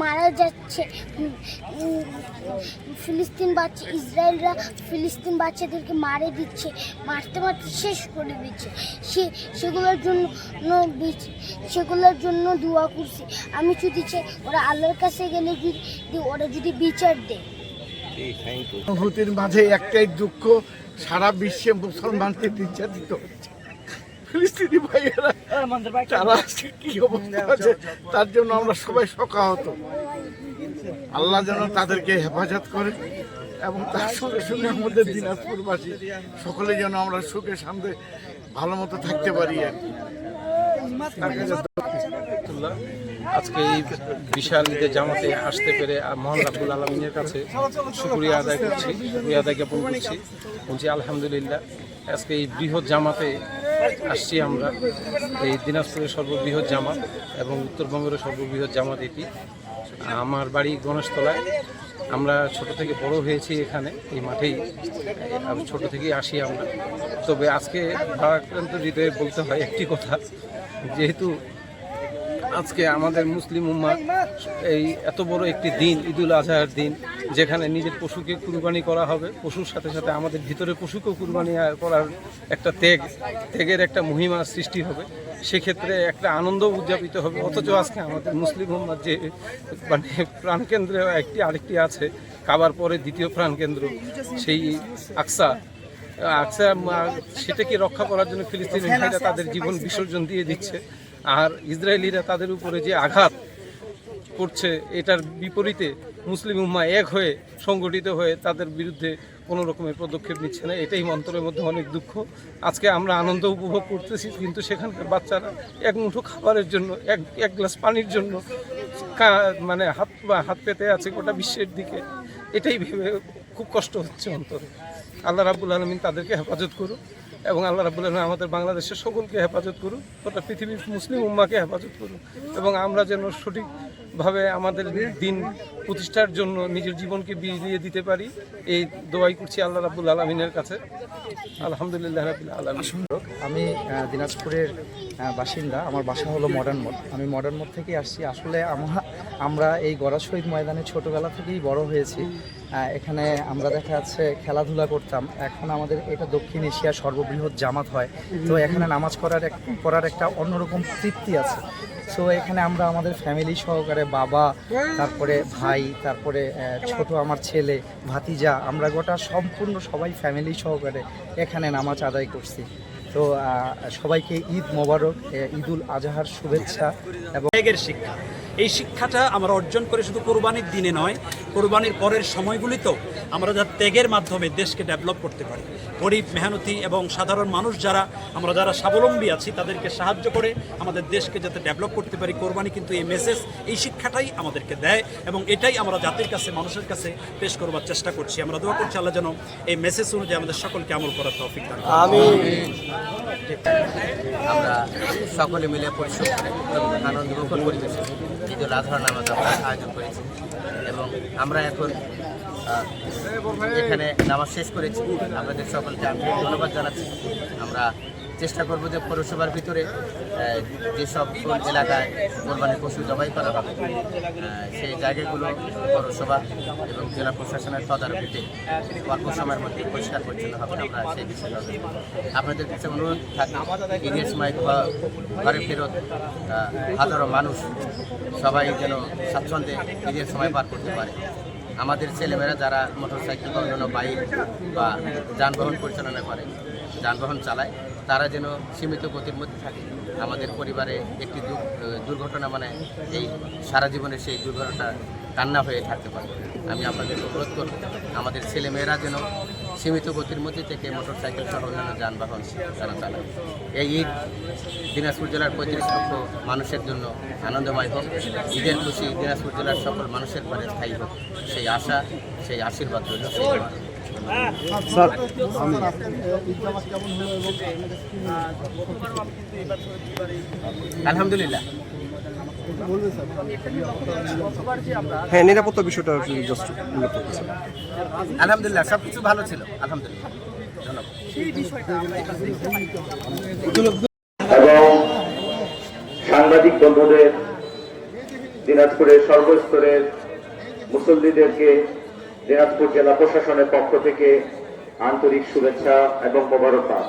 মারা যাচ্ছে। ফিলিস্তিন বাচ্চা, ইসরায়েলরা ফিলিস্তিন বাচ্চাদেরকে মারে দিচ্ছে, মারতে মারতে শেষ করে দিচ্ছে। সে, সেগুলোর জন্য সেগুলোর জন্য দোয়া করছি। আমি যদি চাই ওরা আল্লাহর কাছে গেলে যদি ওরা যদি বিচার দেয়। অনুভূতির মাঝে একটাই দুঃখ, সারা বিশ্বে মুসলমানকে নির্যাতিত হচ্ছে। ফিলিস্তিনি ভাইয়েরা তারা আজকে কি অবস্থা আছে তার জন্য আমরা সবাই শোকাহত। আল্লাহ যেন তাদেরকে হেফাজত করে এবং তার সঙ্গে সঙ্গে আমাদের দিনাজপুরবাসী সকলে যেন আমরা সুখে শান্তি ভালো মতো থাকতে পারি আর। আজকে এই বিশাল ঈদের জামাতে আসতে পেরে মহান আলমিনের কাছে শুক্রিয়া আদায় করছি শুক্রিয়া আদায় জ্ঞাপন করছি। বলছি আলহামদুলিল্লাহ আজকে এই বৃহৎ জামাতে আসছি আমরা। এই দিনাজপুরের সর্ববৃহৎ জামাত এবং উত্তরবঙ্গের সর্ববৃহৎ জামাত এটি। আমার বাড়ি গণেশতলায়। আমরা ছোট থেকে বড় হয়েছি এখানে, এই মাঠেই। ছোট থেকেই আসি আমরা। তবে আজকে ভারাক্রান্ত হৃদয়ে বলতে হয় একটি কথা, যেহেতু আজকে আমাদের মুসলিম উম্মা এই এত বড় একটি দিন, ঈদুল আজহার দিন যেখানে নিজের পশুকে কুরবানি করা হবে, পশুর সাথে সাথে আমাদের ভিতরে পশুকেও কুরবানি করার একটা ত্যাগ, ত্যাগের একটা মহিমা সৃষ্টি হবে। সেক্ষেত্রে একটা আনন্দ উদযাপিত হবে। অথচ আজকে আমাদের মুসলিম উম্মার যে মানে প্রাণকেন্দ্রে একটি আরেকটি আছে কাবার পরে দ্বিতীয় প্রাণকেন্দ্র, সেই আকসা। আকসা সেটাকে রক্ষা করার জন্য ফিলিস্তিনি তাদের জীবন বিসর্জন দিয়ে দিচ্ছে। আর ইসরায়েলিরা তাদের উপরে যে আঘাত করছে, এটার বিপরীতে মুসলিম উম্মা এক হয়ে সংগঠিত হয়ে তাদের বিরুদ্ধে কোনো রকমের পদক্ষেপ নিচ্ছে না, এটাই মন্ত্রের মধ্যে অনেক দুঃখ। আজকে আমরা আনন্দ উপভোগ করতেছি, কিন্তু সেখানকার বাচ্চারা এক মুঠো খাবারের জন্য, এক এক গ্লাস পানির জন্য মানে হাত বা হাত পেতে আছে গোটা বিশ্বের দিকে। এটাই ভেবে খুব কষ্ট হচ্ছে অন্তরে। আল্লাহ রাবুল আলমিন তাদেরকে হেফাজত করুক এবং আল্লাহ রাবুল আলমিন আমাদের বাংলাদেশের সকলকে হেফাজত করুক, গোটা পৃথিবীর মুসলিম উম্মাকে হেফাজত করুক। এবং আমরা যেন সঠিকভাবে আমাদের দিন প্রতিষ্ঠার জন্য নিজের জীবনকে বিলিয়ে দিতে পারি, এই দোয়াই করছি আল্লাহ রাবুল আলমিনের কাছে। আলহামদুলিল্লাহ রাবুল আলমিন। আমি দিনাজপুরের বাসিন্দা। আমার বাসা হলো মডার্ন মোড়। আমি মডার্ন মোড় থেকে আসছি। আসলে আমরা আমরা এই গড়া শহীদ ময়দানে ছোটোবেলা থেকেই বড় হয়েছি। এখানে আমরা দেখা যাচ্ছে খেলাধুলা করতাম। এখন আমাদের এটা দক্ষিণ এশিয়ার সর্ববৃহৎ জামাত হয়। তো এখানে নামাজ করার এক করার একটা অন্যরকম তৃপ্তি আছে। সো এখানে আমরা আমাদের ফ্যামিলি সহকারে বাবা, তারপরে ভাই, তারপরে ছোট আমার ছেলে, ভাতিজা, আমরা গোটা সম্পূর্ণ সবাই ফ্যামিলি সহকারে এখানে নামাজ আদায় করছি। তো সবাইকে ঈদ মোবারক ঈদুল আজহার শুভেচ্ছা এবং শিক্ষা। এই শিক্ষাটা আমরা অর্জন করে শুধু কোরবানির দিনে নয়, কোরবানির পরের সময়গুলিতেও আমরা যাতে ত্যাগের মাধ্যমে দেশকে ডেভেলপ করতে পারি। গরিব, মেহনতি এবং সাধারণ মানুষ যারা, আমরা যারা স্বাবলম্বী আছি, তাদেরকে সাহায্য করে আমাদের দেশকে যাতে ডেভেলপ করতে পারি। কোরবানি কিন্তু এই মেসেজ এই শিক্ষাটাই আমাদেরকে দেয় এবং এটাই আমরা জাতির কাছে, মানুষের কাছে পেশ করবার চেষ্টা করছি। আমরা দোয়া করছি আল্লাহ যেন এই মেসেজ অনুযায়ী আমাদের সকলকে আমল করার তৌফিক দান। আমরা সকলে মিলে পরিশ্রম করে এবং আনন্দ মুখর পরিবেশে ঈদুল আজহার নামাজ আমরা আয়োজন করেছি এবং আমরা এখন এখানে নামাজ শেষ করেছি। আপনাদের সকলকে আমি ধন্যবাদ জানাচ্ছি। আমরা চেষ্টা করব যে পৌরসভার ভিতরে যেসব এলাকায় কোরবানি পশু জবাই করা হবে সেই জায়গাগুলো পৌরসভা এবং জেলা প্রশাসনের তদারকিতে অল্প সময়ের মধ্যে পরিষ্কার পরিচ্ছন্ন হবে আমরা সেই বিষয়ে আপনাদের কাছে অনুরোধ থাকে ইংরেজ মাইক বা ঘরে ফেরত হাজারো মানুষ সবাই যেন স্বাচ্ছন্দ্যে ঈদের সময় পার করতে পারে। আমাদের ছেলেমেয়েরা যারা মোটরসাইকেল বা বাইক বা যানবাহন পরিচালনা করে, যানবাহন চালায় তারা যেন সীমিত গতির মধ্যে থাকে। আমাদের পরিবারে একটি দুর- দুর্ঘটনা মানে এই সারা জীবনে সেই দুর্ঘটনা কান্না হয়ে থাকতে পারে। আমি আপনাদের অনুরোধ করব, আমাদের ছেলেমেয়েরা যেন সীমিত গতির মধ্যে থেকে মোটরসাইকেল সহ অন্যান্য যানবাহন তারা চালায়। এই ঈদ দিনাজপুর জেলার পঁয়ত্রিশ লক্ষ মানুষের জন্য আনন্দময় হোক, ঈদের খুশি দিনাজপুর জেলার সকল মানুষের ঘরে স্থায়ী হোক, সেই আশা, সেই আশীর্বাদ রইল দোয়া। আলহামদুলিল্লাহ। হ্যাঁ নিরাপত্তা বিষয়টা আলহামদুলিল্লাহ সব কিছু ভালো ছিল। আলহামদুলিল্লাহ। এবং সাংবাদিক বন্ধুদের দিনাজপুরের সর্বস্তরের মুসল্লিদেরকে দিনাজপুর জেলা প্রশাসনের পক্ষ থেকে আন্তরিক শুভেচ্ছা এবং মোবারকবাদ।